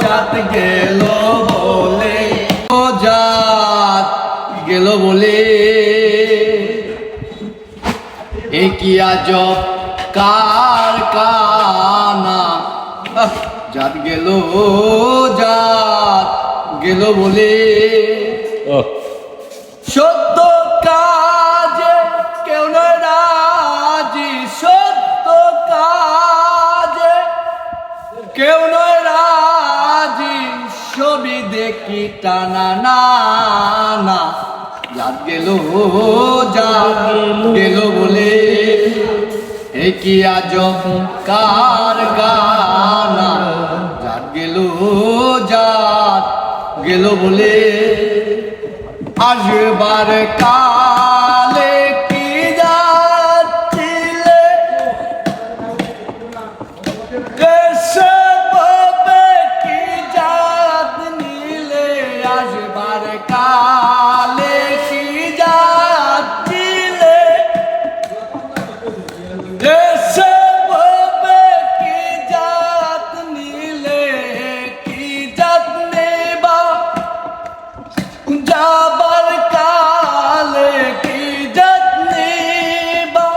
চাঁদ গেল বলে। ও জাত গেল বলে। এ কি আজব কার কানা? আহ, জাত গেল জাত গেল বলে। সত্য কাজে ছবি দেখি টানা, না না। যাক গেল যা গেল বলে। কার গানা? যাক গেল গেল বলে। আসবার কালে আসবার কালে কি যাচ্ছিলে দেশে পাবে কি জাত নিলে, কি জাত নেবা? যাবার কালে কি যত্নে বা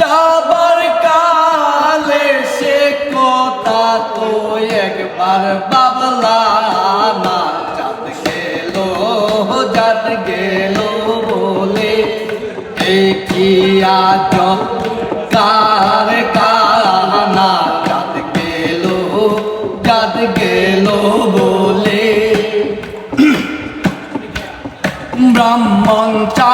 যাবার কালে সে কথা তো একবার বাবলা যাত গেল বলে কি আজব? কার কানা যাত গেল যাত গেল বলে। ব্রাহ্মণ চাঙ্গাল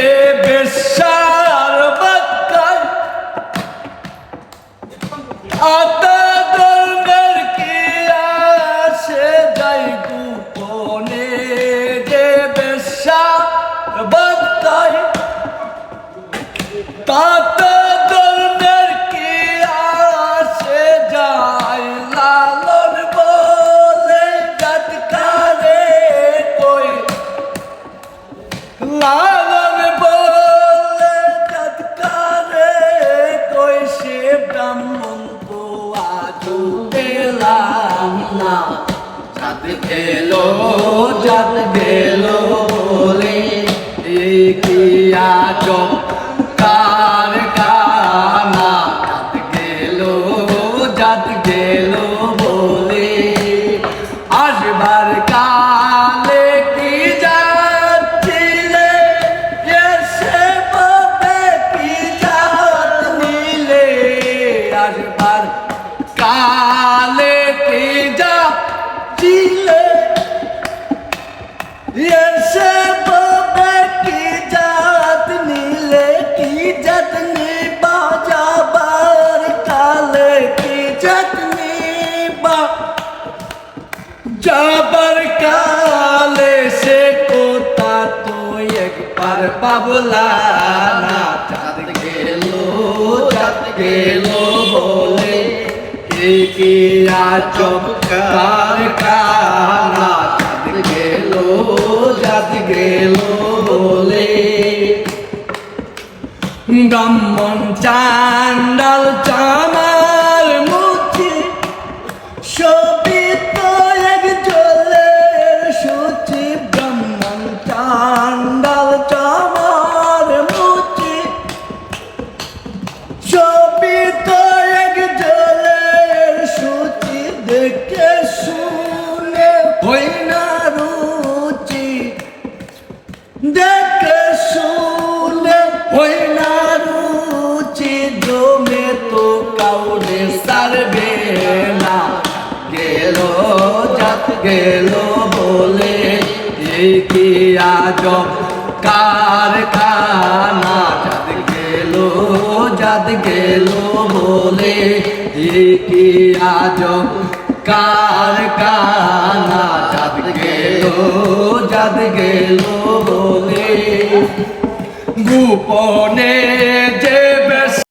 আজব যাবার কালে সে কোথা তো একবার বাবলা না। চাঁদ গেল চাঁদ গেল বলে কি আজব কার কানা। চাঁদ গেল চাঁদ গেল বলে। ব্রাহ্মণ চান্ডাল চামার গেল বলে কি আজব কারখানা? চাঁদ গেল চাঁদ গেল বলে কি আজব কারখানা? চাঁদ গেল চাঁদ গেল বলে, গোপনে